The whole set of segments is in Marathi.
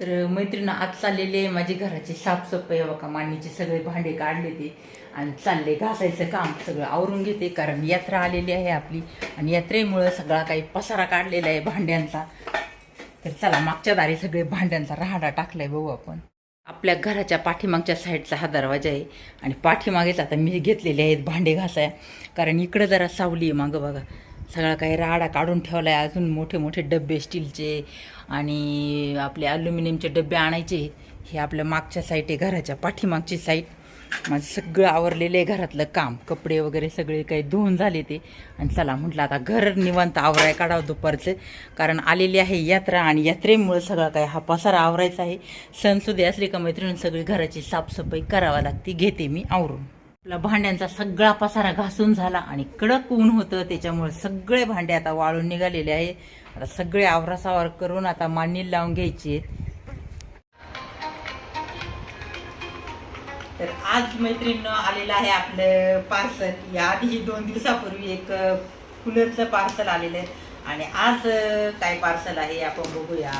तर मैत्रिणी आज चाललेली आहे माझी घराची साफसफाई बघा मांडणीचे सगळे भांडे काढले ते. आणि चालले घासायचं काम सगळं आवरून घेते कारण यात्रा आलेली आहे आपली. आणि यात्रेमुळं सगळा काही पसारा काढलेला आहे भांड्यांचा. तर चला मागच्या दारी सगळे भांड्यांचा राहाडा टाकलाय बघू आपण. आपल्या घराच्या पाठीमागच्या साईडचा हा दरवाजा आहे. आणि पाठीमागेच आता मी घेतलेले आहेत भांडे घासाय. कारण इकडं जरा सावली आहे मागं बघा. सगळा काही राडा काढून ठेवला आहे अजून मोठे मोठे डबे स्टीलचे आणि आपले अल्युमिनियमचे डबे आणायचे. हे आपल्या मागच्या साईट आहे घराच्या पाठीमागची साईट माझं सगळं आवरलेलं आहे घरातलं काम. कपडे वगैरे सगळे काही धुवून झाले ते. आणि चला म्हटलं आता घर निवांत आवराय काढावं दुपारचं. कारण आलेली आहे यात्रा आणि यात्रेमुळे सगळं काय हा पसारा आवरायचा आहे. सणसुदी असली का मैत्रिणी सगळी घराची साफसफाई करावी लागते. घेते मी आवरून. आपला भांड्यांचा सगळा पसारा घासून झाला आणि कडक ऊन होतं त्याच्यामुळे सगळे भांडे आता वाळून निघालेले आहे. आता सगळे आवरासावर करून आता मांडणी लावून घ्यायची तर आज मैत्रीण आलेलं आहे आपलं पार्सल या आधी दोन दिवसापूर्वी एक कूलरचं पार्सल आलेलं आहे. आणि आज काय पार्सल आहे आपण बघूया.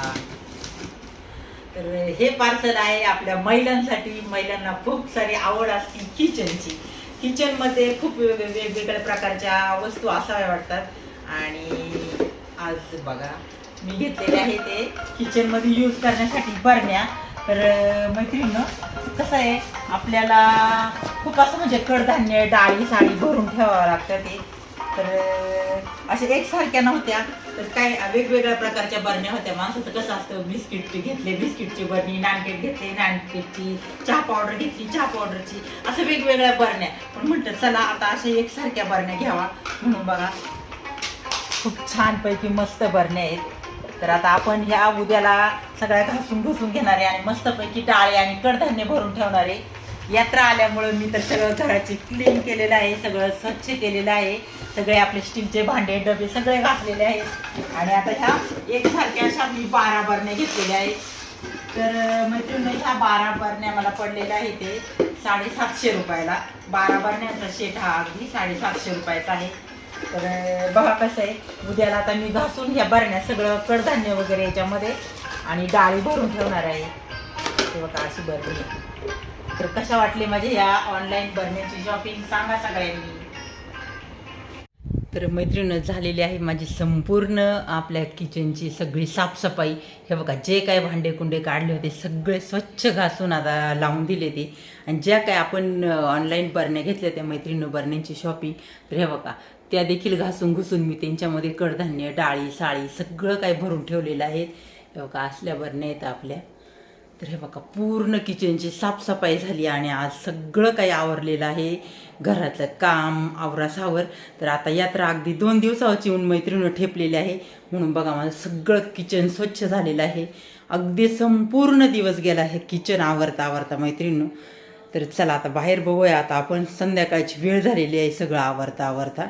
तर हे पार्सल आहे आपल्या महिलांसाठी. महिलांना खूप सारी आवड असते किचनची किचनमध्ये खूप वेगवेगळ्या प्रकारच्या वस्तू असाव्या वाटतात. आणि आज बघा मी घेतलेले आहे ते किचनमध्ये यूज करण्यासाठी बरण्या. तर अं, मैत्रिणीनं कसं आहे? आपल्याला खूप असं म्हणजे कडधान्य डाळी साडी भरून ठेवावं लागतं ते. तर अशा एकसारख्या नव्हत्या. तर काय वेगवेगळ्या प्रकारच्या बरण्या होत्या. माणसाचं कसं असतं बिस्किटची घेतले बिस्किटची बरणी नानकेट घेतले नानकेटची चहा पावडर घेतली चहा पावडरची असं वेगवेगळ्या बरण्या. पण म्हटलं चला आता अशा एकसारख्या बरण्या घ्यावा. म्हणून बघा खूप छानपैकी मस्त बरण्या आहेत. तर आता आपण ह्या उद्याला सगळ्या घासून घुसून घेणारे आणि मस्तपैकी डाळे आणि कडधान्य भरून ठेवणारे यात्रा आल्यामुळं मी तर सगळं घराची क्लीन केलेलं आहे सगळं स्वच्छ केलेलं आहे. सगळे आपले स्टीलचे भांडे डबे सगळे घातलेले आहेत. आणि आता ह्या एकसारख्या अशा मी बारा बरण्या घेतलेल्या आहेत. तर मैत्रीण ह्या बारा बरण्या मला पडलेल्या आहे ते साडेसातशे रुपयाला. बारा बरण्याचा शेट हा अगदी साडेसातशे रुपयाचा आहे. तर बघा कसं आहे. उद्याला आता मी घासून ह्या बरण्या सगळं कडधान्य वगैरे याच्यामध्ये आणि डाळी भरून ठेवणार आहे. ते बघा अशी बरणी. आहे. तर कशा वाटले माझे या ऑनलाईन बरण्याची शॉपिंग सांगा सगळ्यांनी. तर मैत्रिणं झालेली आहे माझी संपूर्ण आपल्या किचनची सगळी साफसफाई. हे बघा जे काय भांडे कुंडे काढले होते सगळे स्वच्छ घासून आता लावून दिले ते. आणि ज्या काय आपण ऑनलाईन बरण्या घेतल्या त्या मैत्रिणं बरण्यांची शॉपिंग तर हे बघा त्या देखील घासून घुसून मी त्यांच्यामध्ये कडधान्य डाळी साळी सगळं काय भरून ठेवलेलं आहे. हे बघा असल्या बरण्या आहेत आपल्या. तर हे बघा पूर्ण किचनची साफसफाई झाली आणि आज सगळं काही आवरलेलं आहे. घरातलं काम आवरासावर तर आता यात्रा अगदी दोन दिवसावरची येऊन मैत्रिणी ठेपलेली आहे. म्हणून बघा माझं सगळं किचन स्वच्छ झालेलं आहे. अगदी संपूर्ण दिवस गेला आहे किचन आवरता आवरता मैत्रिणी तर चला आता बाहेर बघूया. आता आपण संध्याकाळची वेळ झालेली आहे सगळं आवरता आवरता.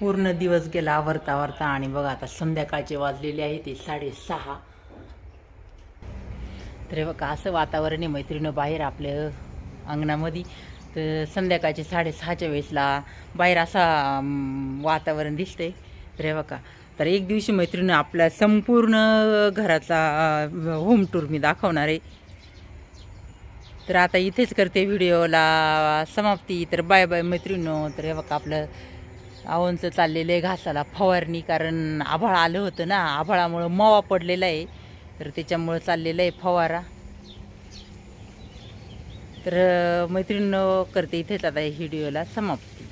पूर्ण दिवस गेला आवरता आवरता आणि बघा आता संध्याकाळचे वाजलेले आहे ते साडेसहा. तर हे बघा असं वातावरण आहे मैत्रिणं बाहेर आपल्या अंगणामध्ये. तर संध्याकाळचे साडेसहाच्या वेळेसला बाहेर असा वातावरण दिसतंय. तर हे बघा तर एक दिवशी मैत्रिणं आपल्या संपूर्ण घराचा होम टूर मी दाखवणार आहे. तर आता इथेच करते व्हिडिओला समाप्ती. तर बाय बाय मैत्रिणो. तर हे बघा आपलं आवंचं चाललेलं आहे घासाला फवारणी कारण आभाळ आलं होतं ना आभाळामुळं मवा पडलेला आहे. तर त्याच्यामुळं चाललेलं आहे फवारा. तर मैत्रीण करते इथेच आता व्हिडिओला समाप्ती.